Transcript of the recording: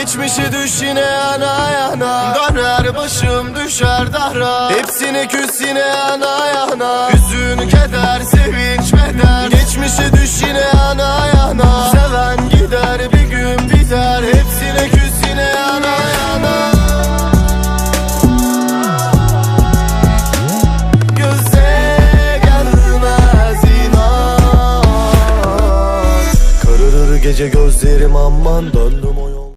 Geçmişe düş yine yana yana. Döner başım düşer dara. Hepsini küs yine yana yana. Hüzün keder sevinç beder Geçmişe düş yine yana yana. Seven gider bir gün biter. Hepsini küs yine yana. Yana Gece gözlerim aman döndüm oyun